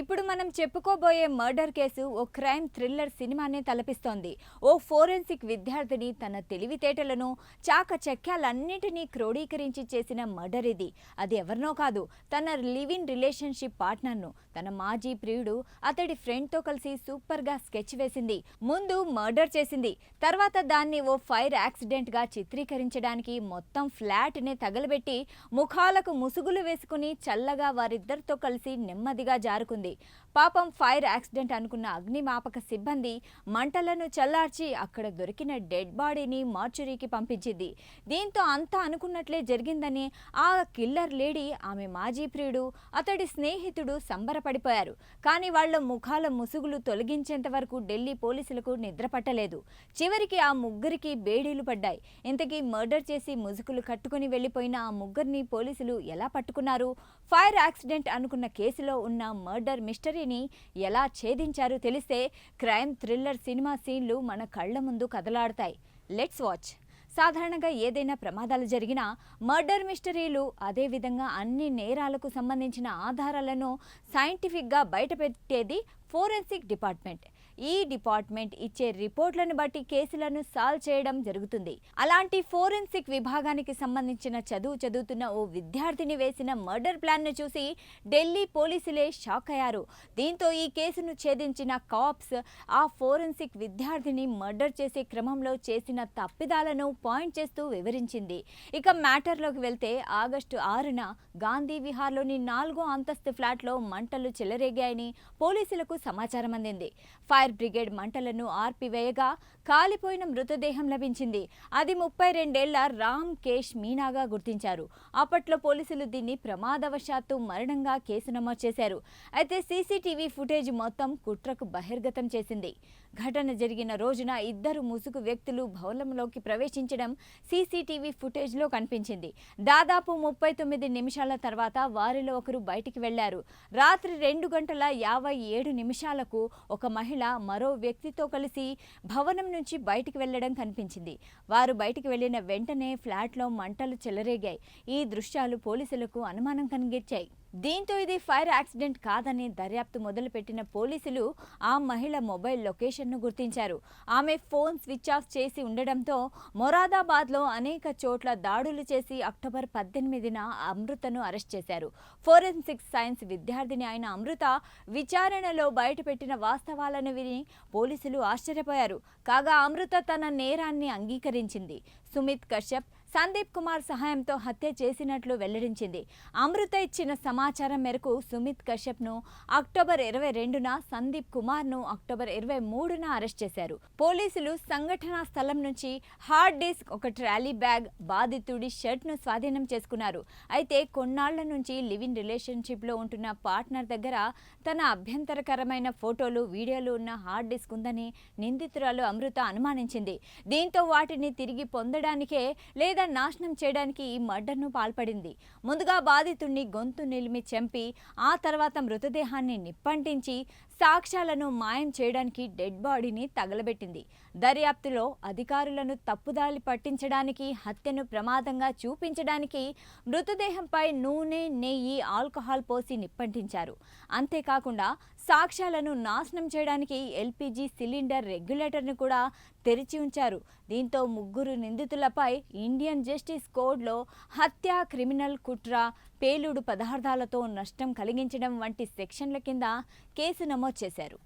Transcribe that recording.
ఇప్పుడు మనం చెప్పుకోబోయే మర్డర్ కేసు ఓ క్రైమ్ థ్రిల్లర్ సినిమానే తలపిస్తోంది. ఓ ఫోరెన్సిక్ విద్యార్థిని తన తెలివితేటలను చాకచక్యాలన్నిటినీ క్రోడీకరించి చేసిన మర్డర్ ఇది. అది ఎవరినో కాదు తన లివ్ ఇన్ రిలేషన్షిప్ పార్ట్నర్ను. తన మాజీ ప్రియుడు అతడి ఫ్రెండ్తో కలిసి సూపర్గా స్కెచ్ వేసింది. ముందు మర్డర్ చేసింది. తర్వాత దాన్ని ఓ ఫైర్ యాక్సిడెంట్గా చిత్రీకరించడానికి మొత్తం ఫ్లాట్నే తగలబెట్టి ముఖాలకు ముసుగులు వేసుకుని చల్లగా వారిద్దరితో కలిసి నెమ్మదిగా జారుకుంది. ఉంటుంది పాపం ఫైర్ యాక్సిడెంట్ అనుకున్న అగ్నిమాపక సిబ్బంది మంటలను చల్లార్చి అక్కడ దొరికిన డెడ్ బాడీని మార్చురీకి పంపించింది. దీంతో అంతా అనుకున్నట్లే జరిగిందని ఆ కిల్లర్ లేడీ ఆమె మాజీ ప్రియుడు అతడి స్నేహితుడు సంబరపడిపోయారు. కానీ వాళ్ళ ముఖాల ముసుగులు తొలగించేంత వరకు ఢిల్లీ పోలీసులకు నిద్ర పట్టలేదు. చివరికి ఆ ముగ్గురికి బేడీలు పడ్డాయి. ఇంతకీ మర్డర్ చేసి ముసుగులు కట్టుకుని వెళ్ళిపోయిన ఆ ముగ్గురిని పోలీసులు ఎలా పట్టుకున్నారు? ఫైర్ యాక్సిడెంట్ అనుకున్న కేసులో ఉన్న మర్డర్ మిస్టరీ మిస్టరీని ఎలా ఛేదించారు తెలిస్తే క్రైమ్ థ్రిల్లర్ సినిమా సీన్లు మన కళ్ళ ముందు కదలాడతాయి. Let's watch. సాధారణంగా ఏదైనా ప్రమాదాలు జరిగినా మర్డర్ మిస్టరీలు అదేవిధంగా అన్ని నేరాలకు సంబంధించిన ఆధారాలను సైంటిఫిక్గా బయటపెట్టేది ఫోరెన్సిక్ డిపార్ట్మెంట్. ఈ డిపార్ట్మెంట్ ఇచ్చే రిపోర్ట్లను బట్టి కేసులను సాల్వ్ చేయడం జరుగుతుంది. అలాంటి ఫోరెన్సిక్ విభాగానికి సంబంధించిన చదువు చదువుతున్న ఓ విద్యార్థిని వేసిన మర్డర్ ప్లాన్ను చూసి ఢిల్లీ పోలీసులే షాక్ అయ్యారు. దీంతో ఈ కేసును ఛేదించిన కాప్స్ ఆ ఫోరెన్సిక్ విద్యార్థిని మర్డర్ చేసే క్రమంలో చేసిన తప్పిదాలను పాయింట్ చేస్తూ వివరించింది. ఇక మ్యాటర్లోకి వెళ్తే ఆగస్టు ఆరున గాంధీ విహార్లోని నాలుగో అంతస్తు ఫ్లాట్లో మంటలు చెలరేగాయని పోలీసులకు సమాచారం అందింది ఫైర్ బ్రిగేడ్ మంటలను ఆర్పివేయగా కాలిపోయిన మృతదేహం లభించింది. అది ముప్పై రెండేళ్ళ రామ్ కేష్ మీనాగా గుర్తించారు. అప్పట్లో పోలీసులు దీన్ని ప్రమాదవశాత్తు మరణంగా కేసు నమోదు చేశారు. అయితే సీసీటీవీ ఫుటేజ్ మొత్తం కుట్రకు బహిర్గతం చేసింది. ఘటన జరిగిన రోజున ఇద్దరు ముసుగు వ్యక్తులు భవనంలోకి ప్రవేశించడం సీసీటీవీ ఫుటేజ్లో కనిపించింది. దాదాపు ముప్పై తొమ్మిది నిమిషాల తర్వాత వారిలో ఒకరు బయటికి వెళ్ళారు. రాత్రి రెండు గంటల యాభై ఏడు నిమిషాలకు ఒక మహిళ మరో వ్యక్తితో కలిసి భవనం నుంచి బయటికి వెళ్ళడం కనిపించింది. వారు బయటికి వెళ్ళిన వెంటనే ఫ్లాట్లో మంటలు చెలరేగాయి. ఈ దృశ్యాలు పోలీసులకు అనుమానం కలిగించాయి. దీంతో ఇది ఫైర్ యాక్సిడెంట్ కాదని దర్యాప్తు మొదలుపెట్టిన పోలీసులు ఆ మహిళ మొబైల్ లొకేషన్ను గుర్తించారు. ఆమె ఫోన్ స్విచ్ ఆఫ్ చేసి ఉండడంతో మొరాదాబాద్లో అనేక చోట్ల దాడులు చేసి అక్టోబర్ పద్దెనిమిదిన అమృతను అరెస్ట్ చేశారు. ఫోరెన్సిక్ సైన్స్ విద్యార్థిని అయిన అమృత విచారణలో బయటపెట్టిన వాస్తవాలను విని పోలీసులు ఆశ్చర్యపోయారు. కాగా అమృత తన నేరాన్ని అంగీకరించింది. సుమిత్ కశ్యప్ సందీప్ కుమార్ సహాయంతో హత్య చేసినట్లు వెల్లడించింది. అమృత ఇచ్చిన సమాచారం మేరకు సుమిత్ కశ్యప్ను అక్టోబర్ ఇరవై రెండున సందీప్ కుమార్ను అక్టోబర్ ఇరవై మూడున అరెస్ట్ చేశారు. పోలీసులు సంఘటనా స్థలం నుంచి హార్డ్ డిస్క్ ఒక ట్రాలీ బ్యాగ్ బాధితుడి షర్ట్ను స్వాధీనం చేసుకున్నారు. అయితే కొన్నాళ్ళ నుంచి లివ్ ఇన్ రిలేషన్షిప్లో ఉంటున్న పార్ట్నర్ దగ్గర తన అభ్యంతరకరమైన ఫోటోలు వీడియోలు ఉన్న హార్డ్ డిస్క్ ఉందని నిందితురాలు అమృత అనుమానించింది. దీంతో వాటిని తిరిగి పొందడానికే లేదా నాశనం చేయడానికి ఈ మర్డర్ను పాల్పడింది. ముందుగా బాధితుడిని గొంతు నిలిమి చంపి ఆ తర్వాత మృతదేహాన్ని నిప్పంటించి సాక్ష్యాలను మాయం చేయడానికి డెడ్ బాడీని తగలబెట్టింది. దర్యాప్తులో అధికారులను తప్పుదారి పట్టించడానికి హత్యను ప్రమాదంగా చూపించడానికి మృతదేహంపై నూనె నెయ్యి ఆల్కహాల్ పోసి నిప్పంటించారు. అంతేకాకుండా సాక్ష్యాలను నాశనం చేయడానికి ఎల్పిజి సిలిండర్ రెగ్యులేటర్ను కూడా తెరిచి ఉంచారు. దీంతో ముగ్గురు నిందితులపై ఇండియన్ జస్టిస్ కోడ్లో హత్య క్రిమినల్ కుట్ర పేలుడు పదార్థాలతో నష్టం కలిగించడం వంటి సెక్షన్ల కింద కేసు నమోదు చేశారు.